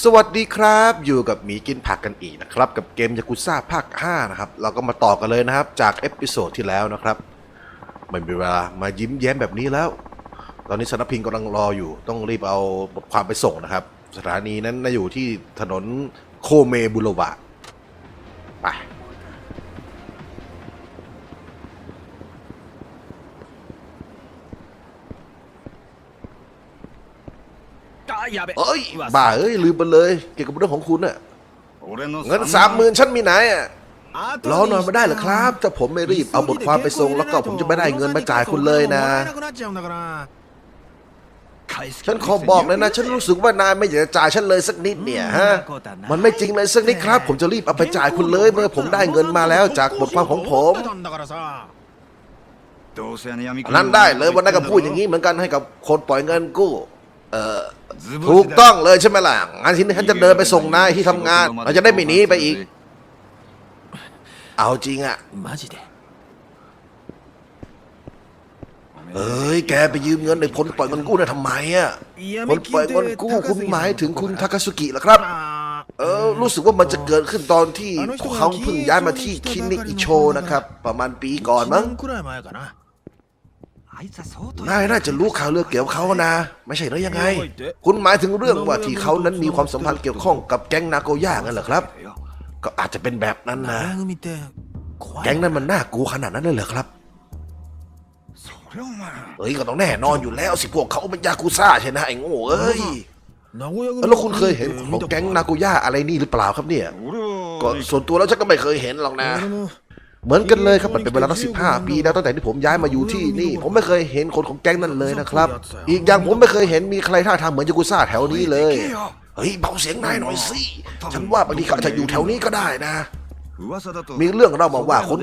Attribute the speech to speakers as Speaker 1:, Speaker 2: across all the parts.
Speaker 1: สวัสดีครับอยู่กับหมีกินผักกันอีกนะครับ กับเกมยากุซ่าภาค 5 นะครับ เราก็มาต่อกันเลยนะครับ จากเอพิโซดที่แล้วนะครับไม่มีเวลามายิ้มแย้มแบบนี้แล้ว ตอนนี้สนพิงกำลังรออยู่ ต้องรีบเอาบทความไปส่งนะครับ สถานีนั้นน่าอยู่ที่ถนนโคเมบุโรวะ เอ้ยบ่าเอ้ยลืมไปเลย เกี่ยวกับเรื่องของคุณน่ะเงินสามหมื่นฉันมีไหนอะรอนอนไม่ได้หรอครับถ้าผมไม่รีบเอาบทความไปส่งแล้วก็ผมจะไม่ได้เงินมาจ่ายคุณเลยนะ ฉันขอบอกเลยนะ ฉันรู้สึกว่านายไม่อยากจะจ่ายฉันเลยสักนิดเนี่ยฮะมันไม่จริงเลยสักนิดครับ ผมจะรีบเอาไปจ่ายคุณเลยเมื่อผมได้เงินมาแล้วจากบทความของผมนั้นได้เลยวันนั้นก็พูดอย่างนี้เหมือนกันให้กับคนปล่อยเงินกู้ เออ
Speaker 2: 図星だ
Speaker 1: ถูกต้องเลยใช่ไหมล่ะงานที่นี้ฉันจะเดินไปส่งนายที่ทำงานเราจะได้ไม่หนีไปอีก เอาจริงอะ
Speaker 3: マジで
Speaker 1: เอ้ยแกไปยืมเงินในคนปล่อยเงินกู้น่ะทำไมอะคนปล่อยเงินกู้คุณหมายถึงคุณทาคาสุกิเหรอครับ เออรู้สึกว่ามันจะเกิดขึ้นตอนที่เขาเพิ่งย้ายมาที่คินิอิโชนะครับ ประมาณปีก่อนมั้ง
Speaker 3: くらい前かな
Speaker 2: あいつは相当
Speaker 1: นายน่าจะรู้ข่าวเรื่องเกี่ยวกับเขานะ ไม่ใช่หรือยังไง คุณหมายถึงเรื่องว่าที่เขานั้นมีความสัมพันธ์เกี่ยวข้องกับแก๊งนาโกย่างั้นเหรอครับ ก็อาจจะเป็นแบบนั้นนะ แก๊งนั้นมันน่ากลัวขนาดนั้นเลยเหรอครับเอ้ยก็ต้องแน่นอนอยู่แล้วสิพวกเขาเป็นยากุซ่าใช่ไหมไอ้โง่เอ้ยแล้วคุณเคยเห็นของแก๊งนาโกย่าอะไรนี่หรือเปล่าครับเนี่ยก็ส่วนตัวแล้วฉันก็ไม่เคยเห็นหรอกนะ เหมือนกันเลยครับมันเป็นเวลาตั้งสิบห้าปีแล้วตั้งแต่ที่ผมย้ายมาอยู่ที่นี่ ผมไม่เคยเห็นคนของแก๊งนั้นเลยนะครับ อีกอย่างผมไม่เคยเห็นมีใครท่าทางเหมือนยากุซ่าแถวนี้เลย เฮ้ยเบาเสียงนายหน่อยสิ ฉันว่าบางทีเขาอาจจะอยู่แถวนี้ก็ได้นะ มีเรื่องเล่ามาว่าคน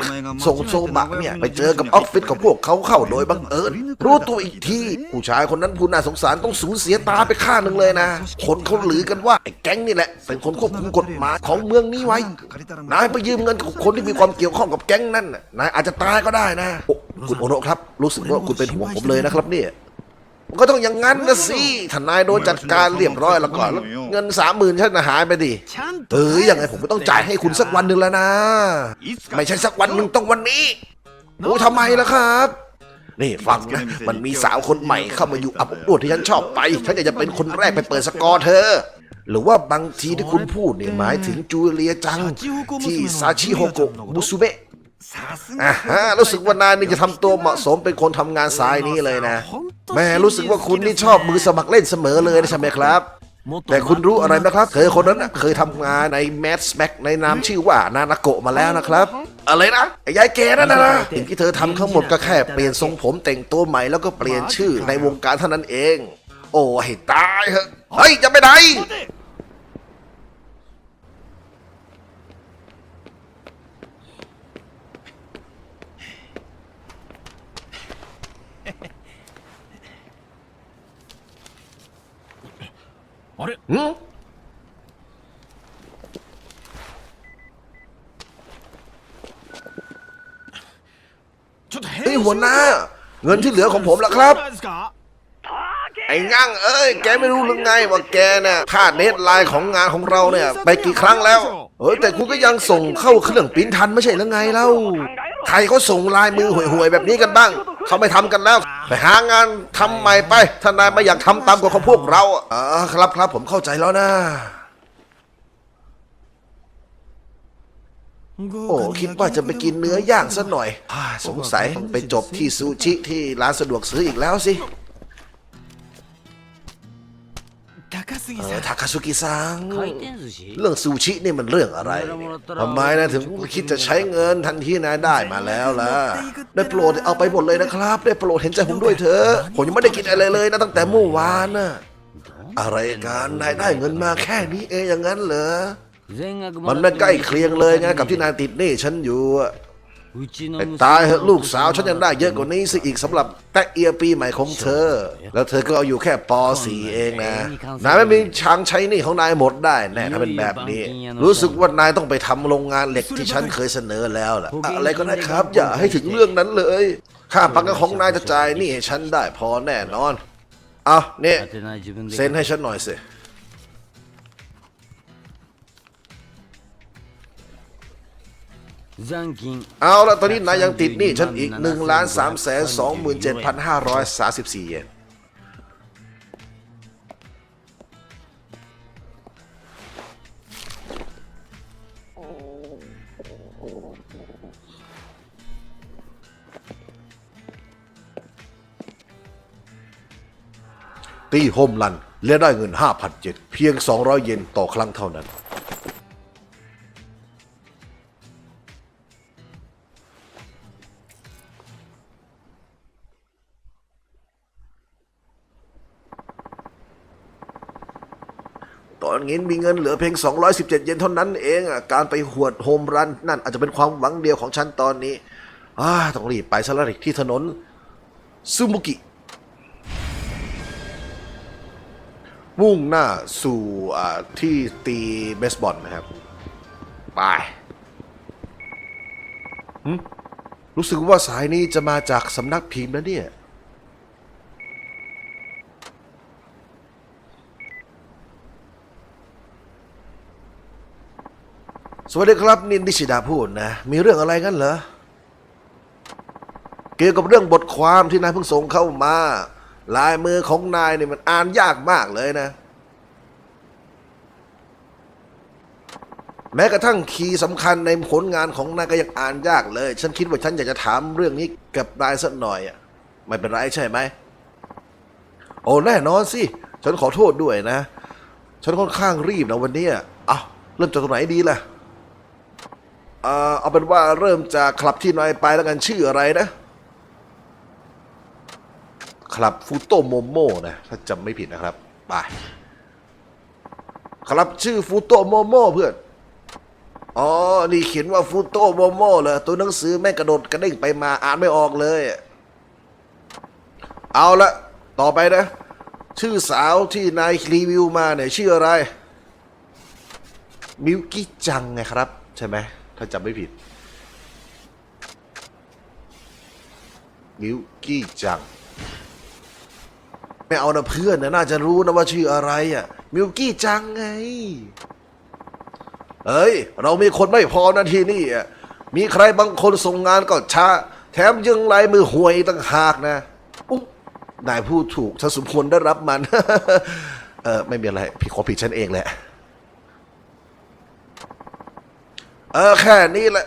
Speaker 1: ส่งโซบะเนี่ยไปเจอกับออฟฟิศของพวกเขาเข้าโดยบังเอิญรู้ตัวอีกทีผู้ชายคนนั้นผู้น่าสงสารต้องสูญเสียตาไปข้างหนึ่งเลยนะ คนเขาลือกันว่าไอ้แก๊งนี่แหละเป็นคนควบคุมกฎหมายของเมืองนี้ไว้นายไปยืมเงินกับคนที่มีความเกี่ยวข้องกับแก๊งนั่นน่ะนายอาจจะตายก็ได้นะโอ้คุณโอโนะครับ รู้สึกว่าคุณเป็นห่วงผมเลยนะครับเนี่ย ก็ต้องอย่างนั้นนะสิทนายโดนจัดการเรียบร้อยแล้วก่อนเงินสามหมื่นฉันน่ะหายไปดิเออยังไงผมก็ต้องจ่ายให้คุณสักวันหนึ่งแล้วนะ ไม่ใช่สักวันหนึ่งต้องวันนี้โอ้ทำไมล่ะครับ นี่ฟังนะ มันมีสาวคนใหม่เข้ามาอยู่อับอบอวดที่ฉันชอบไปฉันอยากจะเป็นคนแรกไปเปิดสกอร์เธอ หรือว่าบางทีที่คุณพูดเนี่ยหมายถึงจูเลียจัง ที่ซาชิโฮโกะมุสุเบะ อ่า
Speaker 2: が
Speaker 1: ฮะรู้สึกว่านายนี่จะทำตัวเหมาะสมเป็นคนทำงานสายนี้เลยนะแม่รู้สึกว่าคุณนี่ชอบมือสมัครเล่นเสมอเลยนะใช่ไหมครับ แต่คุณรู้อะไรนะครับเธอคนนั้นน่ะเคยทำงานในแมสแม็กในนามชื่อว่านานาโกะมาแล้วนะครับ อะไรนะไอ้ยายแกนั่นนะนะสิ่งที่เธอทำทั้งหมดก็แค่เปลี่ยนทรงผมแต่งตัวใหม่แล้วก็เปลี่ยนชื่อในวงการเท่านั้นเอง โอ้ให้ตายเหอะเฮ้ยจะไปไหน
Speaker 3: あれ
Speaker 1: หืม
Speaker 3: ちょっと
Speaker 1: เฮ้ยหัวหน้า เงินที่เหลือของผมละครับ
Speaker 3: ですか
Speaker 1: ไอ้งั่งเอ้ย แกไม่รู้หรือไงว่าแกเนี่ยพลาดเดทไลน์ของงานของเราเนี่ย ไปกี่ครั้งแล้วเฮ้ยแต่คุณก็ยังส่งเข้าเครื่องปริ้นทันไม่ใช่หรือไงเล่า ใครเขาส่งลายมือห่วยๆแบบนี้กันบ้าง เขาไม่ทำกันแล้ว ไปหางานทำใหม่ไปถ้านายไม่อยากทำตามกฎของพวกเราอ่าครับครับผมเข้าใจแล้วนะ โอ้คิดว่าจะไปกินเนื้อย่างซะหน่อยอ่าสงสัยไปจบที่ซูชิที่ร้านสะดวกซื้ออีกแล้วสิ เออทาคาสุกิซังเรื่องซูชินี่มันเรื่องอะไรทำไมนะถึงคิดจะใช้เงินทันทีนะได้มาแล้วล่ะได้โปรดเอาไปหมดเลยนะครับ ได้โปรดเห็นใจผมด้วยเถอะผมยังไม่ได้กินอะไรเลยนะตั้งแต่เมื่อวานน่ะอะไรกันนายได้เงินมาแค่นี้เองอย่างนั้นเหรอมันไม่ใกล้เคียงเลยไงกับที่นายติดหนี้ฉันอยู่ แต่ตายเหอะลูกสาวฉันยังได้เยอะกว่านี้สิอีกสำหรับแตะเอียปีใหม่ของเธอ แล้วเธอก็เอาอยู่แค่ป .4 เองนะ นายไม่มีช้างใช้หนี่ของนายหมดได้แน่ถ้าเป็นแบบนี้ รู้สึกว่านายต้องไปทำโรงงานเหล็กที่ฉันเคยเสนอแล้วแหละอะไรก็ได้ครับ อย่าให้ถึงเรื่องนั้นเลย ค่าปักกของนายจะจ่ายนี่ให้ฉันได้พอแน่นอน เอาเนี่ยเซ็นให้ฉันหน่อยสิ เอาละตอนนี้นายยังติดหนี้ฉันอีก1ล้าน3แสน27,534เยนตีโฮมลันและได้เงิน 5,007เพียง 200 เยนต่อครั้งเท่านั้น ตอนนี้มีเงินเหลือเพียง 217 เยนเท่านั้นเองอะการไปหวดโฮมรันนั่นอาจจะเป็นความหวังเดียวของฉันตอนนี้อ่าต้องรีบไปซะล้วดิที่ถนนซูมุกิ มุ่งหน้าสู่อ่าที่ตีเบสบอลนะครับ ไปหึรู้สึกว่าสายนี้จะมาจากสำนักพิมพ์นะเนี่ย สวัสดีครับนินดิชิดาพูดนะ มีเรื่องอะไรกันเหรอ เกี่ยวกับเรื่องบทความที่นายเพิ่งส่งเข้ามา ลายมือของนายเนี่ยมันอ่านยากมากเลยนะ แม้กระทั่งคีย์สำคัญในผลงานของนายก็ยังอ่านยากเลย ฉันคิดว่าฉันอยากจะถามเรื่องนี้กับนายสักหน่อยอะไม่เป็นไรใช่ไหม โอ้แน่นอนสิ ฉันขอโทษด้วยนะ ฉันค่อนข้างรีบนะวันนี้อะเอาเริ่มจากตรงไหนดีล่ะ อ่าเอาเป็นว่าเริ่มจากคลับที่นายไปแล้วกันชื่ออะไรนะ คลับฟูโตโมโมนะ ถ้าจำไม่ผิดนะครับ ไป คลับชื่อฟูโตโมโมเพื่อน อ๋อ นี่เขียนว่าฟูโตโมโมเลยตัวหนังสือแม่งกระโดดกระเด้งไปมาอ่านไม่ออกเลย เอาละ ต่อไปนะ ชื่อสาวที่นายรีวิวมาเนี่ยชื่ออะไร มิวกี้จังไงครับ ใช่ไหม ถ้าจำไม่ผิด มิวกี้จัง ไม่เอานะเพื่อนนะน่าจะรู้นะว่าชื่ออะไรอะ มิวกี้จังไง เอ้ย เรามีคนไม่พอนะที่นี่อะ มีใครบางคนส่งงานก็ช้า แถมยังลายมือห่วยต่างหากนะอุ๊บนายพูดถูกฉันสมควรได้รับมัน เออไม่มีอะไร พี่ขอผิดฉันเองแหละ เออแค่นี้แหละ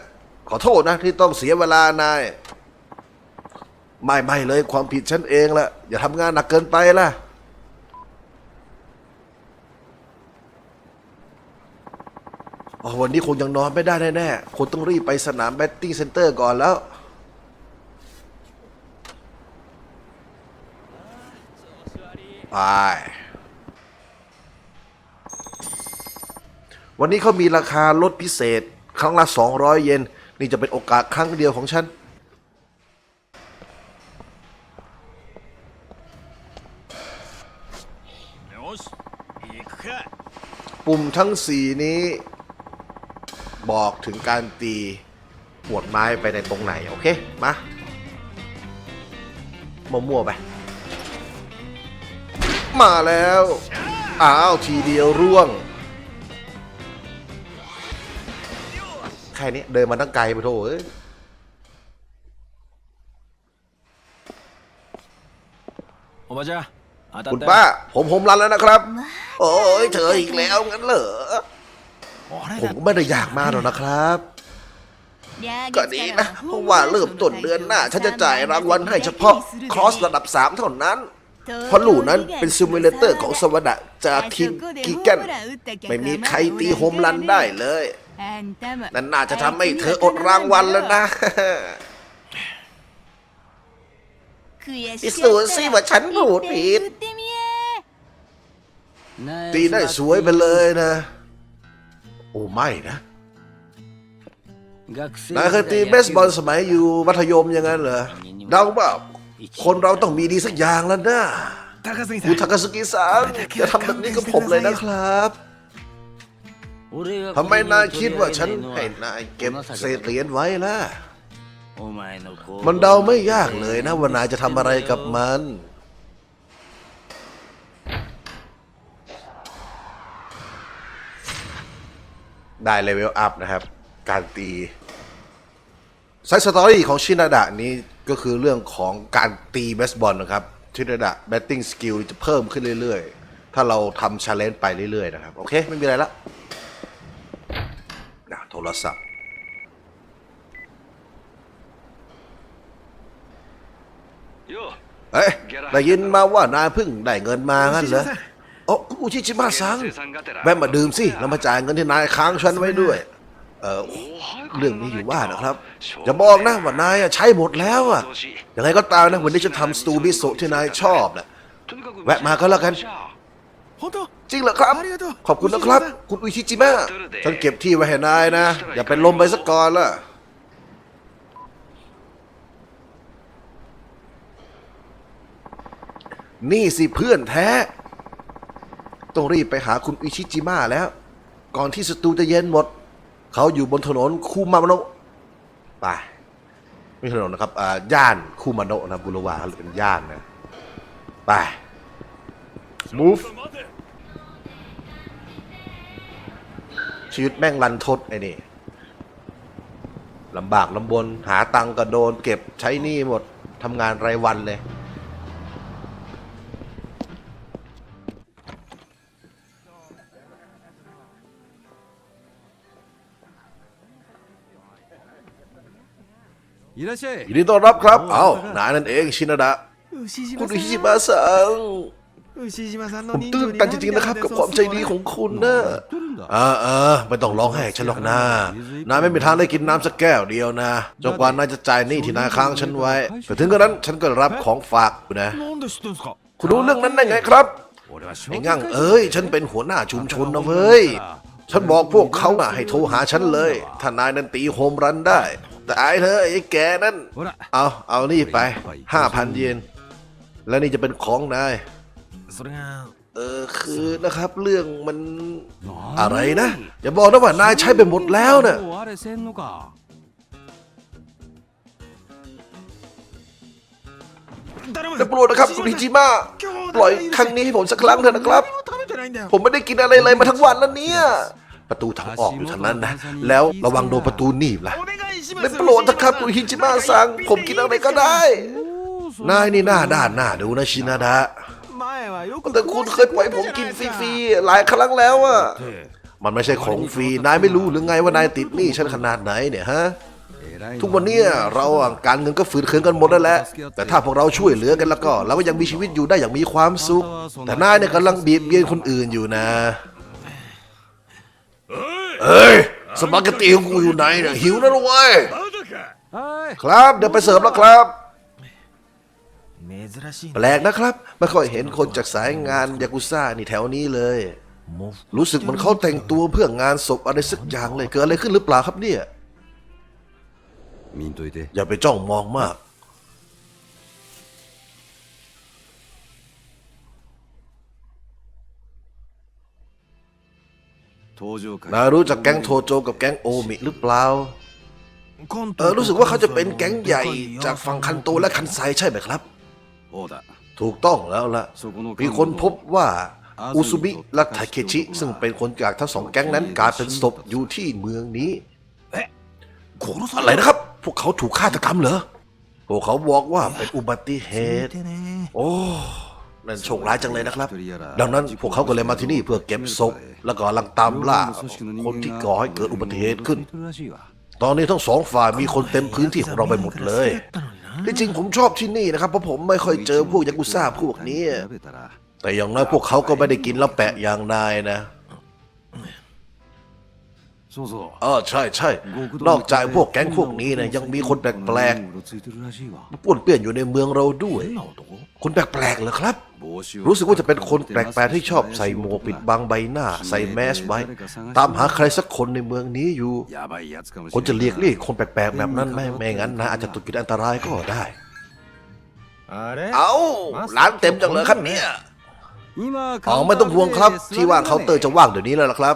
Speaker 1: ขอโทษนะที่ต้องเสียเวลานาย ไม่ไม่เลยความผิดฉันเองแหละอย่าทำงานหนักเกินไปล่ะอวันนี้คงยังนอนไม่ได้แน่ๆคงต้องรีบไปสนามแบตติ้งเซ็นเตอร์ก่อนแล้วไปวันนี้เขามีราคาลดพิเศษ ครั้งละ 200 เยน นี่จะเป็นโอกาสครั้งเดียวของฉัน ปุ่มทั้ง 4 นี้ บอกถึงการตีปวดไม้ไปในตรงไหน โอเค มามั่วๆไป มาแล้ว อ้าว ทีเดียวร่วง ค่นี้ เดินมาตั้งไกลไปโถเอ้ย
Speaker 3: โอบาจ้า
Speaker 1: คุณป้า ผมผมรันแล้วนะครับ โอ้ยเธออีกแล้วงั้นเหรอผมก็ไม่ได้อยากมากหรอกนะครับ ก็ดีนะเพราะว่าเริ่มต้นเดือ
Speaker 4: น
Speaker 1: หน้า ฉันจะ
Speaker 4: จ่าย
Speaker 1: รา
Speaker 4: ง
Speaker 1: วัลให้เฉพาะคอสระดับ 3 เท่านั้นเพราะหลูนั้นเป็นซิมูเลเตอร์ของสวัสดะจากทีมกิ
Speaker 4: ก
Speaker 1: นไม่
Speaker 4: มี
Speaker 1: ใครตีโฮมรันได้เลย นั่
Speaker 4: น
Speaker 1: น่าจะทำให้เธอ
Speaker 4: อ
Speaker 1: ดรา
Speaker 4: ง
Speaker 1: วัลแล้
Speaker 4: ว
Speaker 1: นะพิสูจน์สิว่าฉันพูดผิดตีได้สวยไปเลยนะ โอ้ไม่นะนายเคยตีเบสบอลสมัยอยู่มัธยมยังไงเหรอเดาว่าคนเราต้องมีดีสักอย่างแล้วนะคุ
Speaker 3: ณ
Speaker 1: ทากาซุกิซังจะทำแบบนี้กับผมเลยนะครับ ทำไมนายคิดว่าฉันให้นายเก็บเศษเหรียญไว้ล่ะ มันเดาไม่ยากเลยนะว่านายจะทำอะไรกับมัน ได้เลเวลอัพนะครับ การตีไซส์สตอรี่ของชินาดะนี้ก็คือเรื่องของการตีเบสบอลนะครับ ชินาดะแบตติ้งสกิลจะเพิ่มขึ้นเรื่อยๆ ถ้าเราทำชาเลนจ์ไปเรื่อยๆนะครับ โอเค ไม่มีอะไรละนะโท รศัพท์ เฮ้ได้ยินมาว่านายพึ่งได้เงินมางั้นเหรออ๋อุชิจิมาซังแวะมาดื่มสิแล้วมาจ่ายเงินที่นายค้างฉันไว้ด้วย เออเรื่องนี้อยู่ว่านะครับ อย่าบอกนะว่านายใช้หมดแล้วอะยังไงก็ตามนะวันนี้จะทำสตูบิโซที่นายชอบนะแวะมาก็แล้วกัน จริงเหรอครับ ขอบคุณนะครับ คุณอุชิจิมะฉันเก็บที่ไว้ให้นายนะ อย่าเป็นลมไปสักก่อนล่ะนี่สิเพื่อนแท้ ต้องรีบไปหาคุณอิชิจิมะแล้ว ก่อนที่ศัตรูจะเย็นหมด เขาอยู่บนถนนคูมาโนะไปไม่ถนนนะครับอ่าย่านคูมาโนะนะบุรวาเป็นย่านนะ ไป move ชีวิตแม่งรันทดไอ้นี่ลำบากลำบน หาตังค์ก็โดน เก็บใช้หนี้หมดทำงานรายวันเลย
Speaker 2: いらっしゃい
Speaker 1: ยินดีต้อนรับครับ เอ้านายนั่นเองชินดะ
Speaker 3: 牛
Speaker 1: คุณ
Speaker 3: 島
Speaker 1: อิชิ
Speaker 3: さ
Speaker 1: มะสัง
Speaker 3: ん牛島さん
Speaker 1: ผ
Speaker 3: の
Speaker 1: ม
Speaker 3: 人
Speaker 1: ตื้
Speaker 3: 情
Speaker 1: น
Speaker 3: に
Speaker 1: ตันจริงๆนะครับ กับความใจดีของคุณนะ เหอเออเออไม่ต้องร้องไห้ฉันหรอกนะนายไม่มีทางได้กินน้ำสักแก้วเดียวนะจนกว่านายจะจ่ายหนี้ที่นายค้างฉันไว้แต่ถึงกระนั้นฉันก็รับของฝากอยู่นะ คุณรู้เรื่องนั้นได้ไงครับไอ้งั่งเอ้ย ฉันเป็นหัวหน้าชุมชนนะเว้ยฉันบอกพวกเขาอะให้โทรหาฉันเลยถ้านายนั้นตีโฮมรันได้ แต่ไอ้เธอไอ้แกนั่นเอาเอานี่ไปห้าพันเยนแล้วนี่จะเป็นของนาย เออคือนะครับเรื่องมันอะไรนะ อย่าบอกนะว่านายใช้ไปหมดแล้วนะ
Speaker 2: ตำ
Speaker 3: รว
Speaker 1: จนะครับคุณฮิจิมะปล่อยครั้งนี้ให้ผมสักครั้งเถอะนะครับ ผมไม่ได้กินอะไรเลยมาทั้งวันแล้วเนี่ย ประตูทางออกอยู่ทางนั้นนะ แล้วระวังโดนประตูหนีบล่ะไม่โปรดนะครับคุณฮิจิมะสั่งผมกินอะไรก็ได้ นายนี่หน้าด้านหน้าดูนะชินาดา
Speaker 3: ว่ะ
Speaker 1: แต่คุณเคยปล่อยผมกินฟรีหลายครั้งแล้วอะมันไม่ใช่ของฟรีนายไม่รู้หรือไงว่านายติดหนี้ฉันขนาดไหนเนี่ยฮะทุกวันนี้เราการเงินก็ฝืดเคืองกันหมดแล้วแหละแต่ถ้าพวกเราช่วยเหลือกันแล้วก็เราก็ยังมีชีวิตอยู่ได้อย่างมีความสุข แต่นายเนี่ยกำลังเบียดเบียนคนอื่นอยู่นะเฮ้ยสปาเกตตีของกูอยู่ไหนเนี่ยหิวนะลูกเว้ยครับเดี๋ยวไปเสิร์ฟแล้วครับ แปลกนะครับไม่ค่อยเห็นคนจากสายงานยากุซ่านี่แถวนี้เลย รู้สึกเหมือนเขาแต่งตัวเพื่องานศพอะไรสักอย่างเลยเกิดอะไรขึ้นหรือเปล่าครับเนี่ย อย่าไปจ้องมองมาก นารู้จักแก๊งโทโจกับแก๊งโอมิหรือเปล่าเออรู้สึกว่าเขาจะเป็นแก๊งใหญ่จากฝั่งคันโตและคันไซใช่ไหมครับ ถูกต้องแล้วละมีคนพบว่าอุซุบิและทาเคชิ ซึ่งเป็นคนจากทั้งสองแก๊งนั้นกลายเป็นศพอยู่ที่เมืองนี้
Speaker 2: โว้ยรู้สต์
Speaker 1: อะไรนะครับ พวกเขาถูกฆาตกรรมเหรอพวกเขาบอกว่าเป็นอุบัติเหตุ โอ้นั่นโชคร้ายจังเลยนะครับ ดังนั้นพวกเขาก็เลยมาที่นี่เพื่อเก็บศพแล้วก็ลังตามล่าคนที่ก่อให้เกิดอุบัติเหตุขึ้น ตอนนี้ทั้งสองฝ่ายมีคนเต็มพื้นที่ของเราไปหมดเลย ที่จริงผมชอบที่นี่นะครับเพราะผมไม่ค่อยเจอพวกยากุซ่าพวกนี้ แต่อย่างน้อยพวกเขาก็ไม่ได้กินแล้วแปะอย่างนายนะ
Speaker 2: そうそう
Speaker 1: เออใช่ใช่ นอกจากพวกแก๊งพวกนี้นะยังมีคนแปลก
Speaker 2: うろついてるらしいわ
Speaker 1: ๆป้วนเปี้ยนอยู่ในเมืองเราด้วย
Speaker 3: 変な男
Speaker 1: คนแปลกๆเหรอครับ
Speaker 2: 帽子を
Speaker 1: รู้สึกว่าจะเป็นคนแปลกๆที่ชอบใส่หมวกปิดบังใบหน้า ใส่แมสไว้ ตามหาใครสักคนในเมืองนี้อยู่
Speaker 2: やばいやつかもし
Speaker 1: คน
Speaker 2: れ
Speaker 1: จะ
Speaker 2: ん
Speaker 1: เรียกเรียกคนแปลกๆแบบนั้นไม่ไม่งั้นนะอาจจะตกอยู่ในอันตรายก็ได้
Speaker 3: あれ
Speaker 1: เอ้าร้านเต็มจังเลยครับเนี่ย
Speaker 2: 今
Speaker 1: อ๋อไม่ต้องห่วงครับ ที่ว่างเคาน์เตอร์จะว่างเดี๋ยวนี้แล้วล่ะครับ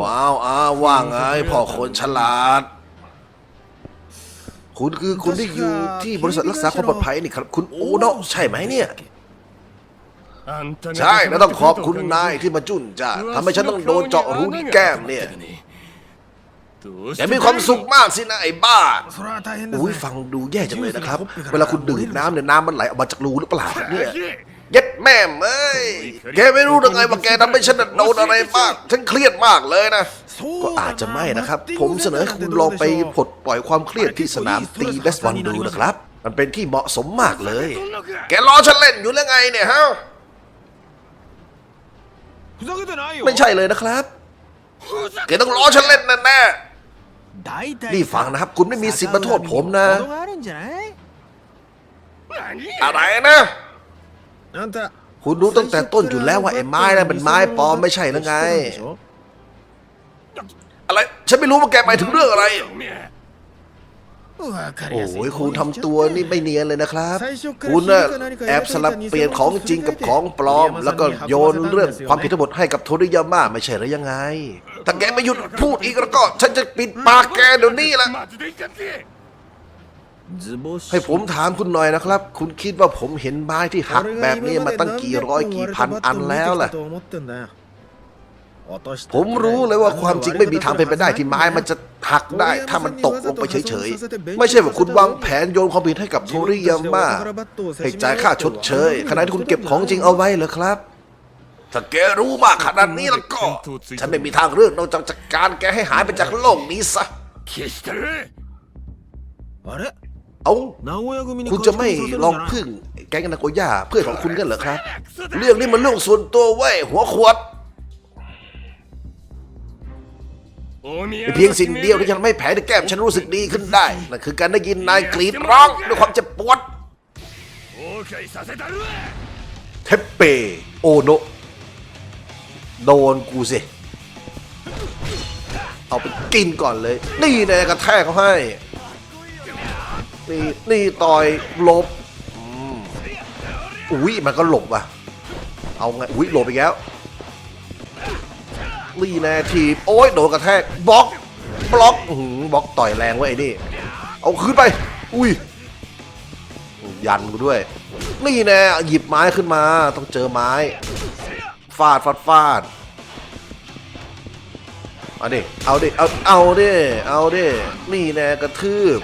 Speaker 1: ว้าวอ้าวว่างไงพ่อคนฉลาด คุณคือคุณที่อยู่ที่บริษัทรักษาความปลอดภัยนี่ครับ คุณโอโนะใช่ไหมเนี่ย ใช่แล้วต้องขอบคุณนายที่มาจุนจ้าทำให้ฉันต้องโดนเจาะรูนี่แก้มเนี่ยอย่ามีความสุขมากสินะไอ้บ้าอุ้ยฟังดูแย่จังเลยนะครับ เวลาคุณดื่มน้ำเนี่ยน้ำมันไหลออกมาจากรูหรือเปล่าเนี่ย ย็ดแม่เอ้ย แกไม่รู้ยังไงว่าแกทำให้ฉันน่ะโดนอะไรบ้างฉันเครียดมากเลยนะ ก็อาจจะไม่นะครับ ผมเสนอคุณลองไปปลดปล่อยความเครียดที่สนามตีเบสบอลดูนะครับ มันเป็นที่เหมาะสมมากเลย แกรอฉันเล่นอยู่หรือไงเนี่ยฮะ
Speaker 3: ไม่
Speaker 1: ไม่ใช่เลยนะครับ แกต้องรอฉันเล่นแน่นี่นี่ฟังนะครับคุณไม่มีสิทธิ์มาโทษผมนะ อะไรนะ
Speaker 3: あんた
Speaker 1: คุณรู้ตั้งแต่ต้นอยู่แล้วว่าไอ้ไม้นั่นเป็นไม้ปลอมไม่ใช่หรือไง อะไร ฉันไม่รู้ว่าแกหมายถึงเรื่องอะไร
Speaker 3: わかり
Speaker 1: โอ้
Speaker 3: やすい
Speaker 1: ยคุณทำตัวนี่ไม่เนียนเลยนะครับ คุณน่ะแอบสลับเปลี่ยนของจริงกับของปลอม แล้วก็โยนเรื่องความผิดทั้งหมดให้กับโทริยาม่าไม่ใช่หรือยังไง ถ้าแกไม่หยุดพูดอีกแล้วก็ ฉันจะปิดปากแกเดี๋ยวนี้แหละ
Speaker 3: 図星
Speaker 1: ให้ผมถามคุณหน่อยนะครับ คุณคิดว่าผมเห็นไม้ที่หักแบบนี้มาตั้งกี่ร้อยกี่พันอันแล้วล่ะ ผมรู้เลยว่าความจริงไม่มีทางเป็นไปได้ที่ไม้มันจะหักได้ถ้ามันตกลงไปเฉยๆ ไม่ใช่ว่าคุณวางแผนโยนความผิดให้กับโทริยาม่าให้จ่ายค่าชดเชยขณะที่คุณเก็บของจริงเอาไว้เหรอครับ ถ้าแกรู้มากขนาดนี้แล้วก็ ฉันไม่มีทางเลือกนอกจากจัดการแกให้หายไปจากโลกนี้ซะ
Speaker 3: あれ
Speaker 1: เอาคุณจะไม่ลองพึ่งแก๊งนาโกย่าเพื่อนของคุณกันเหรอครับ เรื่องนี้มันเรื่องส่วนตัวไว้หัวขวดเพียงสิ่งเดียวที่ยังไม่แผลในแก้มฉันรู้สึกดีขึ้นได้นั่นคือการได้ยินนายกรีดร้องด้วยความเจ็บปวดเทปเปโอโนโดนกูสิ เอาไปกินก่อนเลย นี่นายกระแทกเขาให้ นี่นี่ต่อยหลบอืมอุ้ยมันก็หลบว่ะ เอาไงอุ้ยหลบอีกแล้วนี่แน่ทีบโอ้ยโดนกระแทกบล็อกบล็อกอื้อหือบล็อกต่อยแรงไว้ไอ้นี่ เอาขึ้นไป อุ้ย ยันกูด้วย นี่แน่หยิบไม้ขึ้นมาต้องเจอไม้ ฟาดฟาดฟาดเอาดิ เอาดิ เอา เอาดิ เอาดิ นี่แน่กระทืบ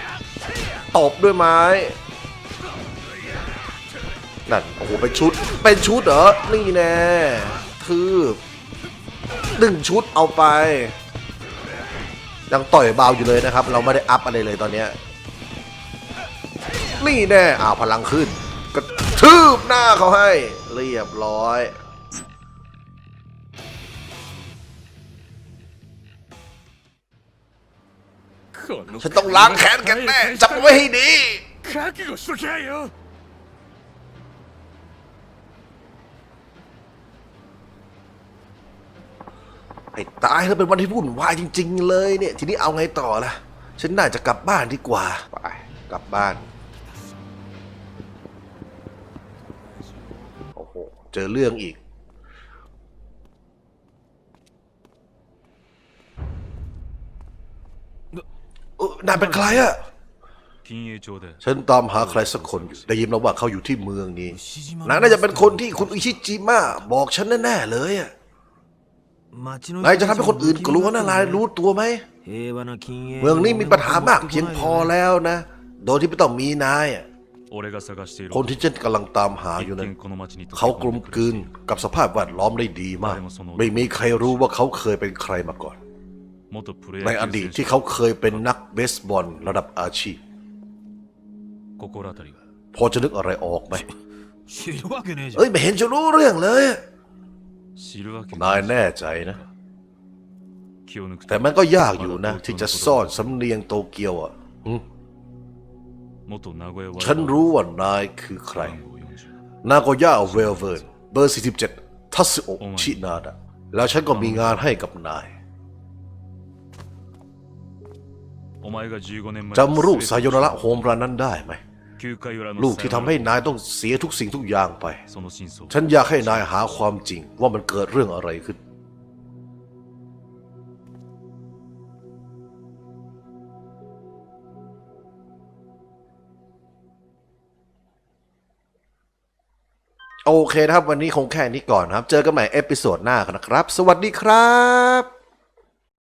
Speaker 1: ตบด้วยไม้นั่นโอ้โหเป็นชุดเป็นชุดเหรอนี่แน่ทืบหนึ่งชุดเอาไป ยังต่อยเบาอยู่เลยนะครับ เราไม่ได้อัพอะไรเลยตอนเนี้ยนี่แน่อ้าวพลังขึ้นกระทืบหน้าเขาให้ เรียบร้อย ฉันต้องล้างแค้นกันแน่จับไว้ให้ดีไอ้ตายแล้วเป็นวันที่พูดวายจริง ๆ เลยเนี่ย ทีนี้เอาไงต่อล่ะ ฉันน่าจะกลับบ้านดีกว่า ไป กลับบ้าน โอ้โห เจอเรื่องอีก เอ้อนายเป็นใครอะ
Speaker 5: 金栄町で
Speaker 1: ฉันตามหาใครสักคนอยู่ได้ยินมาว่าเขาอยู่ที่เมืองนี้นายน่าจะเป็นคนที่คุณอิชิจิมะบอกฉันแน่ๆเลยอะ
Speaker 3: 町の
Speaker 1: นายจะทำให้คนอื่นกลัวนะนายรู้ตัวไหม
Speaker 3: 平和な禁煙
Speaker 1: เมืองนี้มีปัญหามากเพียงพอแล้วนะ โดยที่ไม่ต้องมีนายอะ
Speaker 5: 俺が探している
Speaker 1: คนที่ฉันกำลังตามหาอยู่
Speaker 5: 一
Speaker 1: นั้น
Speaker 5: 見この町に溶け
Speaker 1: เขากล
Speaker 5: 込ん
Speaker 1: ม
Speaker 5: でく
Speaker 1: กลืนกับสภาพแวดล้อมได้ดีมาก ไม่มีใครรู้ว่าเขาเคยเป็นใครมาก่อน
Speaker 5: 元プロ
Speaker 1: ในอดีตที่เขาเคยเป็นนักเบสบอลระดับอาชีพ พอจะนึกอะไรออกไหมเอ้ยไม่เห็นจะรู้เรื่องเลย นายแน่ใจนะ แต่มันก็ยากอยู่นะ ที่จะซ่อนสำเนียงโตเกียวอะฉันรู้ว่านายคือใคร นากอย่าเวลเวิร์นเบอร์ 47 ทัสโอชินาดะแล้วฉันก็มีงานให้กับนาย จำรูปสายโนระโฮมรันนั้นได้ไหมลูกที่ทำให้นายต้องเสียทุกสิ่งทุกอย่างไป ฉันอยากให้นายหาความจริงว่ามันเกิดเรื่องอะไรขึ้น โอเคนะครับ วันนี้คงแค่นี้ก่อนครับ เจอกันใหม่เอพิโซดหน้านะครับ สวัสดีครับ